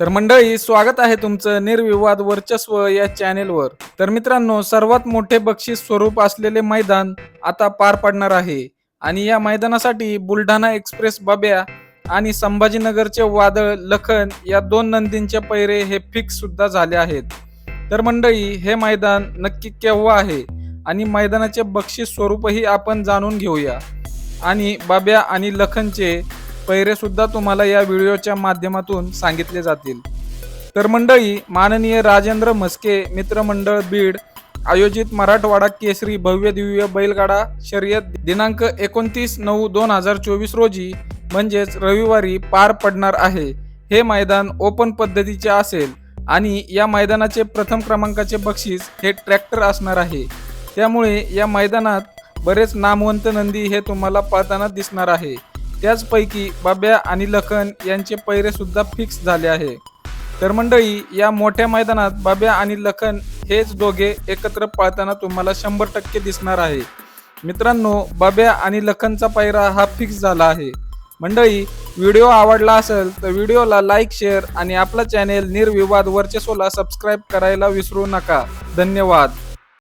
तर मंडळी स्वागत आहे तुमचं निर्विवाद वर्चस्व या चॅनेलवर. तर मित्रांनो सर्वात मोठे बक्षीस स्वरूप असलेले मैदान आता पार पडणार आहे. आणि या मैदानासाठी बुलढाणा एक्सप्रेस बाब्या आणि संभाजीनगरचे वादळ लखन या दोन नंदींचे पैरे हे फिक्स सुद्धा झाले आहेत. तर मंडळी हे मैदान नक्की केव्हा आहे? आणि मैदानाचे बक्षीस स्वरूपही आपण जाणून घेऊया. आणि बाब्या आणि लखनचे पैरे सुद्धा तुम्हाला या व्हिडिओच्या माध्यमातून सांगितले जातील. तर मंडळी माननीय राजेंद्र म्हस्के मित्रमंडळ बीड आयोजित मराठवाडा केसरी भव्य दिव्य बैलगाडा शर्यत दिनांक एकोणतीस नऊ दोन हजार चोवीस रोजी म्हणजेच रविवारी पार पडणार आहे. हे मैदान ओपन पद्धतीचे असेल आणि या मैदानाचे प्रथम क्रमांकाचे बक्षीस हे ट्रॅक्टर असणार आहे. त्यामुळे या मैदानात बरेच नामवंत नंदी हे तुम्हाला पाहताना दिसणार आहे. त्याचपैकी बाब्या आणि लखन यांचे पैरे सुद्धा फिक्स झाले आहे. तर मंडळी या मोठ्या मैदानात बाब्या आणि लखन हेच दोघे एकत्र पळताना तुम्हाला शंभर टक्के दिसणार आहे. मित्रांनो बाब्या आणि लखनचा पैरा हा फिक्स झाला आहे. मंडळी व्हिडिओ आवडला असेल तर व्हिडिओला लाईक शेअर आणि आपला चॅनेल निर्विवाद वर्चस्वला सबस्क्राईब करायला विसरू नका. धन्यवाद.